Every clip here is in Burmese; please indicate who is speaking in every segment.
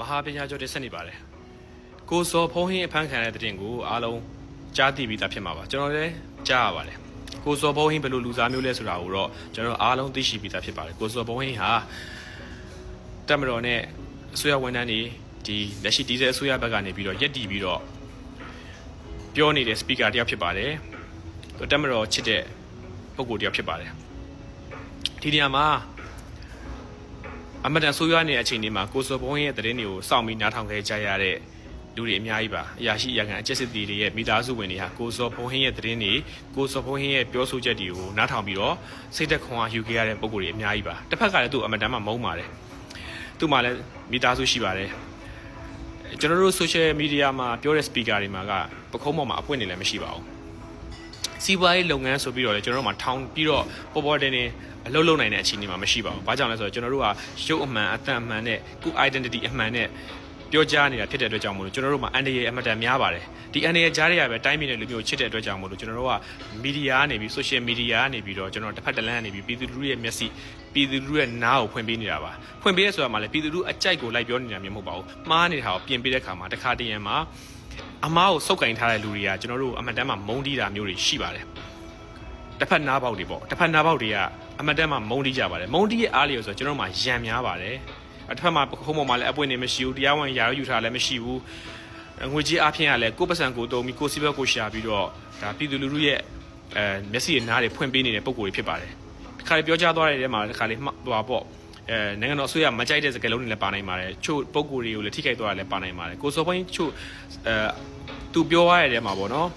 Speaker 1: မဟာပညာကျော်တင်ဆက်နေပါတယ်ကိုစောဖုံးဟင်းအဖမ်းခံရတဲ့တဲ့တင်ကိုအားလုံးကြားသိပြီးသားဖြစ်မှာပါကျွန်တော်လည်းကြားရပါတယ်ကိုစောဖုံးဟင်းဘယ်လိုလူစားမျိုးလဲဆိုတာကိုတော့ကျွန်တော်အားလုံးသိရှိပြီးသားဖြစ်ပါတယ်ကိုစောဖုံးဟင်းဟာတက်မတော်နဲ့အစိုးရဝန်ထမ်းတွေဒီလက်ရှိဒီဇယ်အစိုးရဘက်ကနေပြီးတော့ရက်တီပြီးတော့ပြောနေတဲ့ speaker တယောက်ဖြစ်ပါတယ်သူတက်မတော်ချစ်တဲ့ပုံကိုယ်တယောက်ဖြစ်ပါတယ်ဒီနေရာမှာ အမတန်ဆိုးရွားနေတဲ့အချိန်ဒီမှာကိုစောဘုံရဲ့သတင်းတွေကိုစောင့်ပြီးနားထောင်ခဲ့ကြရတဲ့လူတွေအများကြီးပါအရာရှိအရာခံအကျက်စစ်တီတွေရဲ့မိသားစုဝင်တွေဟာကိုစောဘုံဟင်းရဲ့သတင်းတွေကိုစောဘုံဟင်းရဲ့ပြောဆိုချက်တွေကိုနားထောင်ပြီးတော့စိတ်သက်ခွန်အားယူခဲ့ရတဲ့ပုံကိုယ်တွေအများကြီးပါတစ်ဖက်ကလည်းသူ့အမတန်မှမုန်းပါတယ်သူ့မှာလည်းမိသားစုရှိပါတယ်ကျွန်တော်တို့ social media မှာပြောတဲ့ speaker တွေမှာကပခုံးပေါ်မှာအပွင့်နေလည်းမရှိပါဘူး စီးပွားရေးလုပ်ငန်းဆိုပြီးတော့လည်းကျွန်တော်တို့မှာထောင်ပြီးတော့ပေါ်ပေါ်တင်တင်အလုပ်လုပ်နိုင်တဲ့အခြေအနေမှာမရှိပါဘူး။ဘာကြောင့်လဲဆိုတော့ကျွန်တော်တို့ကရုပ်အမှန်အတန်အမှန်နဲ့ကိုယ် identity အမှန်နဲ့ပြောကြားနေတာဖြစ်တဲ့အတွက်ကြောင့်မို့လို့ကျွန်တော်တို့မှာအန်ဒီရဲ့အမတန်များပါတယ်။ဒီအန်ဒီရဲ့ကြားရရပဲတိုင်းပြည်နဲ့လူမျိုးချစ်တဲ့အတွက်ကြောင့်မို့လို့ကျွန်တော်တို့ကမီဒီယာကနေပြီး social media ကနေပြီးတော့ကျွန်တော်တစ်ဖက်တစ်လမ်းကနေပြီးပြည်သူလူထုရဲ့မျက်စိပြည်သူလူထုရဲ့နားကိုဖွင့်ပေးနေတာပါ။ဖွင့်ပေးရဆိုတာမှလည်းပြည်သူလူထုအကြိုက်ကိုလိုက်ပြောနေတာမျိုးမဟုတ်ပါဘူး။မှားနေတာကိုပြင်ပေးတဲ့ခါမှာတစ်ခါတည်းရံမှာ အမားကိုစုပ်ကင်ထားတဲ့လူတွေကကျွန်တော်တို့အမတန်မှမုန်းတီးတာမျိုးတွေရှိပါတယ်။တစ်ဖက်နားပေါက်တွေပေါ့တစ်ဖက်နားပေါက်တွေကအမတန်မှမုန်းတီးကြပါတယ်မုန်းတီးရဲ့အားလျော်ဆိုတော့ကျွန်တော်တို့မှာရံများပါတယ်အတစ်ဖက်မှာခုံးပေါ်မှာလည်းအပွင့်နေမရှိဘူးတရားဝင်ရာယူထားလည်းမရှိဘူးငွေကြီးအားဖြင့်ကလည်းကိုယ့်ပတ်စံကိုတုံးပြီးကိုယ်စီဘက်ကိုရှာပြီးတော့ဒါပြည်သူလူထုရဲ့အဲမျက်စိရဲ့နားတွေဖွင့်ပေးနေတဲ့ပုံကိုယ်တွေဖြစ်ပါတယ်ဒီခါလေးပြောကြားသွားတဲ့ထဲမှာဒီခါလေးဟိုပါပေါ့ အဲနိုင်ငံတော်အစိုးရမကြိုက်တဲ့စကားလုံးတွေလည်းပါနိုင်ပါတယ်ချို့ပုံကိုယ်တွေကိုလည်းထိခိုက်သွားတာလည်းပါနိုင်ပါတယ်ကိုစောပွင့်ချို့အဲသူပြောရတဲ့ထဲမှာပေါ့နော်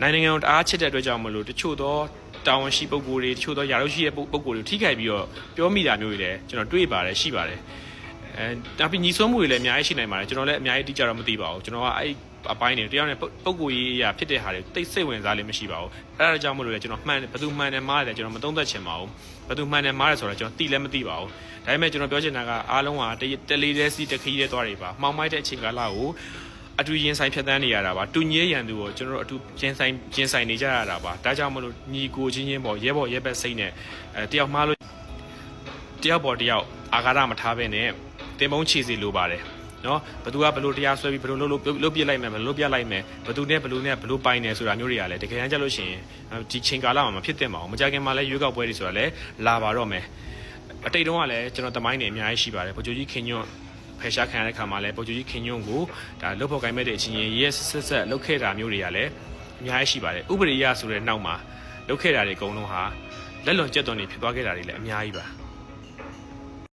Speaker 1: နိုင်ငံတော်တအားချစ်တဲ့အတွက်ကြောင့်မလို့တချို့သောတာဝန်ရှိပုဂ္ဂိုလ်တွေတချို့သောယာရုရှိတဲ့ပုဂ္ဂိုလ်တွေထိခိုက်ပြီးတော့ပြောမိတာမျိုးတွေလည်းကျွန်တော်တွေ့ပါတယ်ရှိပါတယ်အဲဒါပြီးညီဆွမှုတွေလည်းအများကြီးရှိနိုင်ပါတယ်ကျွန်တော်လည်းအများကြီးတိကျတော့မသိပါဘူးကျွန်တော်ကအဲ့ အပိုင်းတွေတယောက်နဲ့ပုဂ္ဂိုလ်ရေးအရာဖြစ်တဲ့ဟာတွေတိတ်စိတ်ဝင်စားလေးမရှိပါဘူးအဲဒါကြောင့်မလို့လည်းကျွန်တော်မှန်ဘယ်သူမှန်တယ်မှားတယ်ကျွန်တော်မသုံးသပ်ချင်ပါဘူးဘယ်သူမှန်တယ်မှားတယ်ဆိုတော့ကျွန်တော်သိလည်းမသိပါဘူးဒါပေမဲ့ကျွန်တော်ပြောချင်တာကအားလုံးကတလေးတည်းစီတခီးတည်းသွားတွေပါမှောင်မိုက်တဲ့အချိန်ကာလကိုအတူရင်ဆိုင်ဖြတ်တန်းနေရတာပါတူညဲရန်သူကိုကျွန်တော်တို့အတူရင်ဆိုင်ရင်ဆိုင်နေကြရတာပါဒါကြောင့်မလို့ညီကိုချင်းချင်းပေါ့ရဲဘော်ရဲဘက်စိတ်နဲ့အဲတယောက်မှားလို့တယောက်ပေါ်တယောက်အာဃာတမထားဘဲနဲ့တင်မုံချီစီလိုပါတယ် နော်ဘသူကဘလို့တရားဆွဲပြီးဘလို့လို့လို့ပြစ်လိုက်မယ်ဘလို့ပြလိုက်မယ်ဘသူနဲ့ဘလို့နဲ့ဘလို့ပိုင်နေဆိုတာမျိုးတွေကလည်းတကယ်တမ်းကျလို့ရှိရင်ဒီချိန်ကာလမှာမဖြစ်သင့်ပါဘူးမကြခင်မှာလည်းရွေးကောက်ပွဲတွေဆိုတာလည်းလာပါတော့မယ်အတိတ်တုန်းကလည်းကျွန်တော်တမိုင်းနေအများကြီးရှိပါတယ်ဗိုလ်ချုပ်ကြီးခင်ညွန့်ဖယ်ရှားခံရတဲ့ခါမှာလည်းပုံချူကြီးခင်ညွန့်ကိုဒါလုတ်ဖို့ကိုင်းမဲ့တဲ့အချင်းချင်းရဲဆက်ဆက်လုတ်ခဲ့တာမျိုးတွေကလည်းအများကြီးရှိပါတယ်ဥပဒေရဆိုတဲ့နောက်မှာလုတ်ခဲ့တာတွေအကုန်လုံးဟာလက်လွန်ကျက်သွန်တွေဖြစ်သွားခဲ့တာတွေလည်းအများကြီးပါ